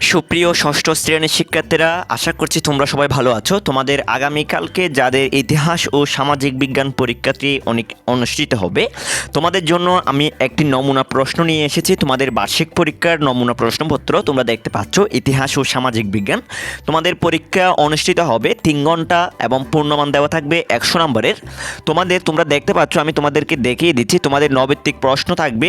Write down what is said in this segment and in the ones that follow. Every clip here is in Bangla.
সুপ্রিয় ষষ্ঠ শ্রেণির শিক্ষার্থীরা, আশা করছি তোমরা সবাই ভালো আছো। তোমাদের আগামীকালকে যাদের ইতিহাস ও সামাজিক বিজ্ঞান পরীক্ষাটি অনেক অনুষ্ঠিত হবে, তোমাদের জন্য আমি একটি নমুনা প্রশ্ন নিয়ে এসেছি। তোমাদের বার্ষিক পরীক্ষার নমুনা প্রশ্নপত্র তোমরা দেখতে পাচ্ছ, ইতিহাস ও সামাজিক বিজ্ঞান। তোমাদের পরীক্ষা অনুষ্ঠিত হবে, তিন ঘণ্টা এবং পূর্ণমান দেওয়া থাকবে একশো নম্বরের। তোমাদের তোমরা দেখতে পাচ্ছ, আমি তোমাদেরকে দেখিয়ে দিচ্ছি, তোমাদের নৈবিত্তিক প্রশ্ন থাকবে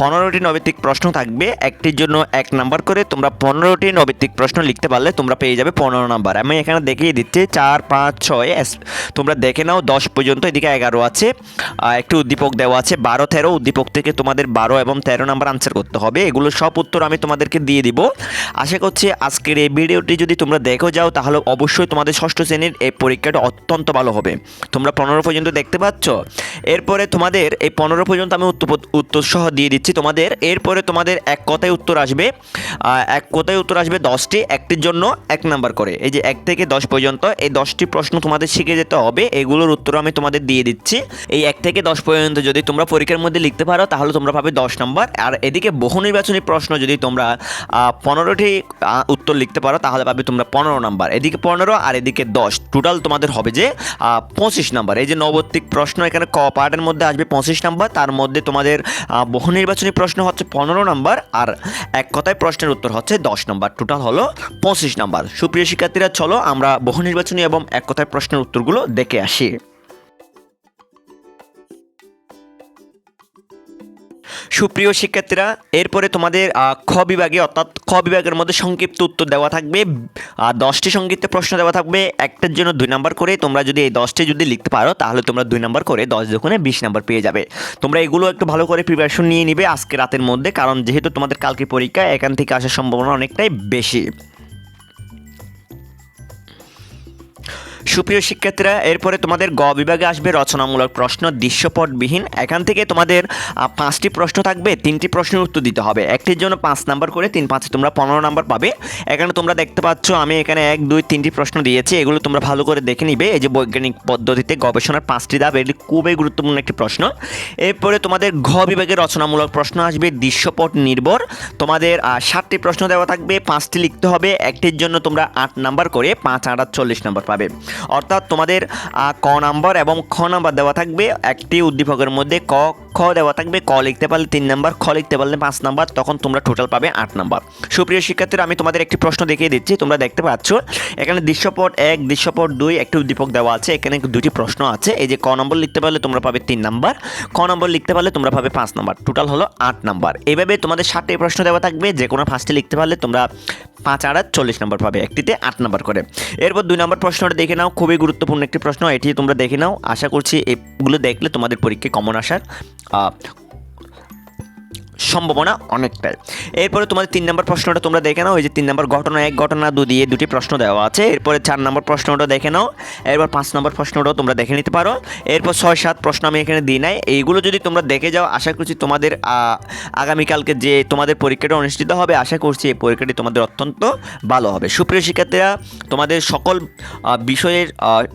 পনেরোটি নৈবিত্তিক প্রশ্ন থাকবে, একটির জন্য এক নাম্বার করে তোমরা পনেরোটি নৈবিত্তিক প্রশ্ন লিখতে পারলে তোমরা পেয়ে যাবে পনেরো নাম্বার। আমি এখানে দেখিয়ে দিচ্ছি চার পাঁচ ছয় তোমরা দেখে নাও দশ পর্যন্ত এদিকে এগারো আছে একটি উদ্দীপক দেওয়া আছে বারো তেরো উদ্দীপক থেকে তোমাদের বারো এবং তেরো নাম্বার আনসার করতে হবে। এগুলো সব উত্তর আমি তোমাদেরকে দিয়ে দিব। আশা করছি আজকের এই ভিডিওটি যদি তোমরা দেখো যাও তাহলে অবশ্যই তোমাদের ষষ্ঠ শ্রেণির এই পরীক্ষাটা অত্যন্ত ভালো হবে। তোমরা পনেরো পর্যন্ত দেখতে পাচ্ছ? এরপরে তোমাদের এই পনেরো পর্যন্ত আমি উত্তর উত্তর সহ দিয়ে দিচ্ছি তোমাদের। এরপরে তোমাদের এক কথায় উত্তর আসবে আহ, এক কথায় উত্তর আসবে? দশটি, একটির জন্য এক নাম্বার করে। এই যে এক থেকে দশ পর্যন্ত এই দশটি প্রশ্ন তোমাদের শিখে যেতে হবে। এগুলোর উত্তর আমি তোমাদের দিয়ে দিচ্ছি। এই এক থেকে দশ পর্যন্ত যদি তোমরা পরীক্ষার মধ্যে লিখতে পারো, তাহলে তোমরা পাবে দশ নাম্বার। আর এদিকে বহু নির্বাচনী প্রশ্ন যদি তোমরা পনেরোটি উত্তর লিখতে পারো, তাহলে পাবে তোমরা পনেরো নাম্বার। এদিকে পনেরো আর এদিকে দশ। টোটাল তোমাদের হবে যে পঁচিশ নাম্বার। এই যে নবত্তিক প্রশ্ন, এখানে ক পার্টের মধ্যে আসবে পঁচিশ নাম্বার। তার মধ্যে তোমাদের বহু নির্বাচনী প্রশ্ন হচ্ছে পনেরো নাম্বার। আর এক কথায় প্রশ্নের উত্তর হচ্ছে দশ নম্বর। টোটাল হলো পঁচিশ নম্বর। সুপ্রিয় শিক্ষার্থীরা, চলো আমরা বহু নির্বাচনী এবং এক কথায় প্রশ্নের উত্তরগুলো দেখে আসি। সুপ্রিয় শিক্ষার্থীরা, এরপরে তোমাদের খ বিভাগে, অর্থাৎ খ বিভাগের মধ্যে সংক্ষিপ্ত উত্তর দেওয়া থাকবে দশটি সংক্ষিপ্ত প্রশ্ন দেওয়া থাকবে, একটার জন্য দুই নাম্বার করে। তোমরা যদি এই দশটি যদি লিখতে পারো, তাহলে তোমরা দুই নাম্বার করে দশ দোকানে বিশ নাম্বার পেয়ে যাবে। তোমরা এগুলো একটু ভালো করে প্রিপারেশন নিয়ে নিবে আজকে রাতের মধ্যে, কারণ যেহেতু তোমাদের কালকে পরীক্ষা, এখান থেকে আসার সম্ভাবনা অনেকটাই বেশি। সুপ্রিয় শিক্ষার্থীরা, এরপরে তোমাদের গ বিভাগে আসবে রচনামূলক প্রশ্ন, দৃশ্যপটবিহীন। এখান থেকে তোমাদের পাঁচটি প্রশ্ন থাকবে, তিনটি প্রশ্নের উত্তর দিতে হবে। একটির জন্য পাঁচ নাম্বার করে তিন পাঁচে তোমরা পনেরো নাম্বার পাবে। এখানে তোমরা দেখতে পাচ্ছ, আমি এখানে এক, দুই, তিনটি প্রশ্ন দিয়েছি। এগুলো তোমরা ভালো করে দেখে নিবে। এই যে বৈজ্ঞানিক পদ্ধতিতে গবেষণার পাঁচটি ধাপ, এটি খুবই গুরুত্বপূর্ণ একটি প্রশ্ন। এরপরে তোমাদের ঘ বিভাগে রচনামূলক প্রশ্ন আসবে, দৃশ্যপট নির্ভর। তোমাদের ষাটটি প্রশ্ন দেওয়া থাকবে, পাঁচটি লিখতে হবে। একটির জন্য তোমরা আট নাম্বার করে পাঁচ আট আট চল্লিশ নাম্বার পাবে। অর্থাৎ তোমাদের ক নাম্বার এবং খ নাম্বার দেওয়া থাকবে। একটি উদ্দীপকের মধ্যে ক খ দেওয়া থাকবে, ক লিখতে পারলে তিন নাম্বার, খ লিখতে পারলে পাঁচ নাম্বার, তখন তোমরা টোটাল পাবে আট নাম্বার। সুপ্রিয় শিক্ষার্থীরা, আমি তোমাদের একটি প্রশ্ন দেখিয়ে দিচ্ছি, তোমরা দেখতে পাচ্ছ, এখানে দৃশ্যপট এক, দৃশ্যপট দুই, একটি উদ্দীপক দেওয়া আছে, এখানে দুটি প্রশ্ন আছে, এই যে ক নম্বর লিখতে পারলে তোমরা পাবে তিন নাম্বার ক নম্বর লিখতে পারলে তোমরা পাবে পাঁচ নাম্বার টোটাল হলো আট নাম্বার। এভাবে তোমাদের ষাটটি প্রশ্ন দেওয়া থাকবে যে কোনো ফার্স্টে লিখতে পারলে তোমরা পাঁচ আর চল্লিশ নম্বর পাবে একটিতে আট নম্বর করে। এরপর দুই নম্বর প্রশ্নটা দেখে নাও, খুবই গুরুত্বপূর্ণ একটি প্রশ্ন, এটি তোমরা দেখে নাও, আশা করছি এগুলো দেখলে তোমাদের পরীক্ষায় কমন আসার 아 সম্ভাবনা অনেকটাই। এরপরে তোমাদের তিন নম্বর প্রশ্নটা তোমরা দেখে নাও, এই যে তিন নম্বর ঘটনা এক, ঘটনা দু দিয়ে দুটি প্রশ্ন দেওয়া আছে। এরপরে চার নম্বর প্রশ্নটা দেখে নাও, এরপর পাঁচ নম্বর প্রশ্নটাও তোমরা দেখে নিতে পারো। এরপর ছয়, সাত প্রশ্ন আমি এখানে দিই নাই। এইগুলো যদি তোমরা দেখে যাও, আশা করছি তোমাদের আগামীকালকে যে তোমাদের পরীক্ষাটা অনুষ্ঠিত হবে, আশা করছি এই পরীক্ষাটি তোমাদের অত্যন্ত ভালো হবে। সুপ্রিয় শিক্ষার্থীরা, তোমাদের সকল বিষয়ের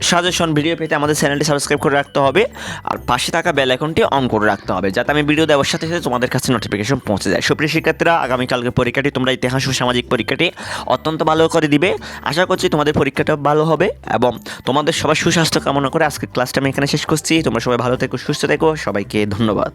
সাজেশন ভিডিও পেতে আমাদের চ্যানেলটি সাবস্ক্রাইব করে রাখতে হবে। আর পাশে থাকা বেল আইকনটি অন করে রাখতে হবে, যাতে আমি ভিডিও দেওয়ার সাথে সাথে তোমাদের কাছে নোটিফিকেশন পৌঁছে যায়। সুপ্রিয় শিক্ষার্থীরা আগামীকালকে পরীক্ষাটি তোমরা ইতিহাস ও সামাজিক পরীক্ষাটি অত্যন্ত ভালো করে দিবে। আশা করছি তোমাদের পরীক্ষাটা ভালো হবে এবং তোমাদের সবার সুস্বাস্থ্য কামনা করে আজকে ক্লাসটা আমি এখানে শেষ করছি। তোমরা সবাই ভালো থেকো, সুস্থ থেকো। সবাইকে ধন্যবাদ।